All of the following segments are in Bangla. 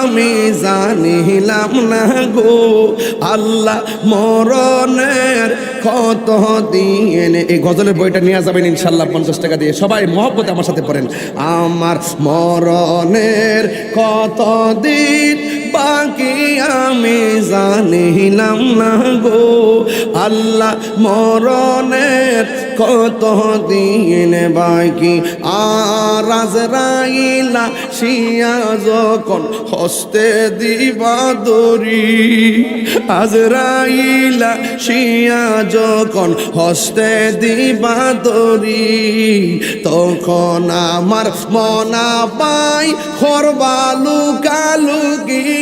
আমি জানিলাম না গো, আল্লাহ মরণের কত দিন এই গজলের বইটা নিয়ে যাবেন ইনশাল্লাহ পঞ্চাশ টাকা দিয়ে। সবাই মহব্বতে আমার সাথে পড়েন। আমার মরণের কত দিন বাকি আমি জানিলাম না গো। আল্লাহ মরণের কত দিন বাকি? আর রাজরাইলা শিয়া যখন হস্তে দিবা দরি আজরাইলা শিয়া যখন হস্তে দিবা দরি তখন আমার মনা পাই খরবালু কালুকি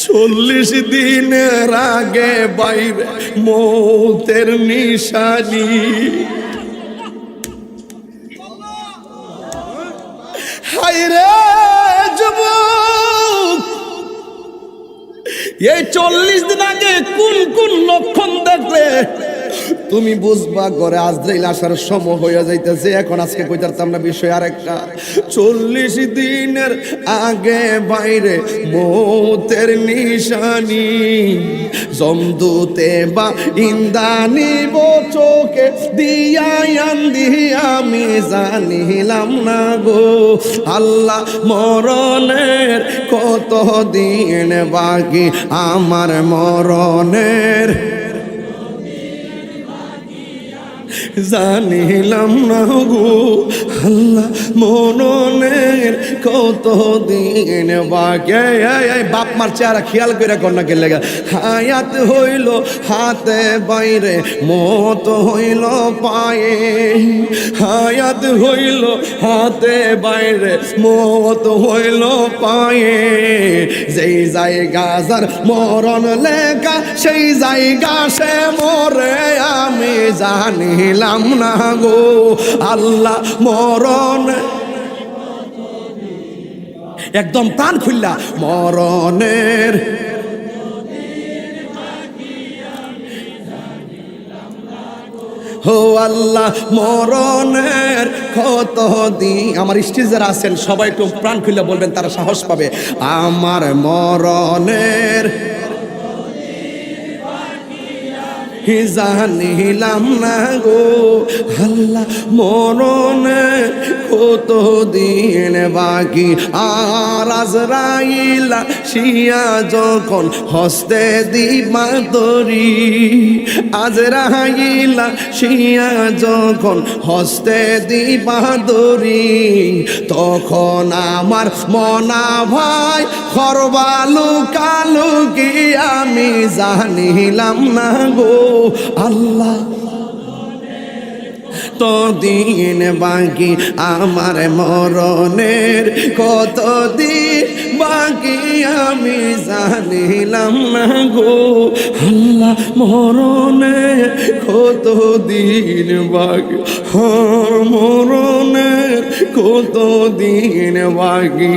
চল্লিশ দিন রাগে বাইরে মৌতের নিশানি। হাইরে এই চল্লিশ দিন আগে কোন কোন লক্ষণ দেখলে তুমি বুঝবা, ঘরে আজরাইল আসার সময় হয়ে যাইতেছে। এখন আজকে কইতারতাম না, বিষয় আরেকটা। চল্লিশ দিনের আগে বাইরে মৌতের নিশানি জমদুতে বা ইন্দানি চোখে দিয়ান দিয়া আমি জানিলাম না গো। আল্লাহ মরণের কত দিন বাকি, আমার মরণের জানিলাম না গো আল্লাহ মননের কত দিন বাকি বাপ মার চেহারা খেয়াল করে কন্যা কে লেগে হায়াত হইল হাতে বাইরে, মত হইল পায়ে। হায়াত হইল হাতে বাইরে, মত হইল পায়ে। যেই জায়গা যার মরণ লেখা, সেই জায়গা সে মরে, আমি জানিলাম না গো। আল্লাহ মরণ একদম প্রাণ খুললা, মরণের হো আল্লাহ, মরণের কত দিন আমার স্টেজ যারা আছেন, সবাই একটু প্রাণ খুললে বলবেন, তারা সাহস পাবে। আমার মরণের জানিলাম না গো, আল্লাহ মরণে কত দিন বাকি? আর আজরাইলা শিয়া যখন হস্তে দিবা তরি, আজরাইলা শিয়া যখন হস্তে দিবা দরি তখন আমার মনা ভাই খরবালু কালু কি আমি জানিলাম না গো। আল্লাহ। দিন বাকি আমার মরণের কত দিন বাকি আমি জানিলাম না গো। আল্লাহ মরণের কত দিন বাকি মরণের কত দিন বাকি?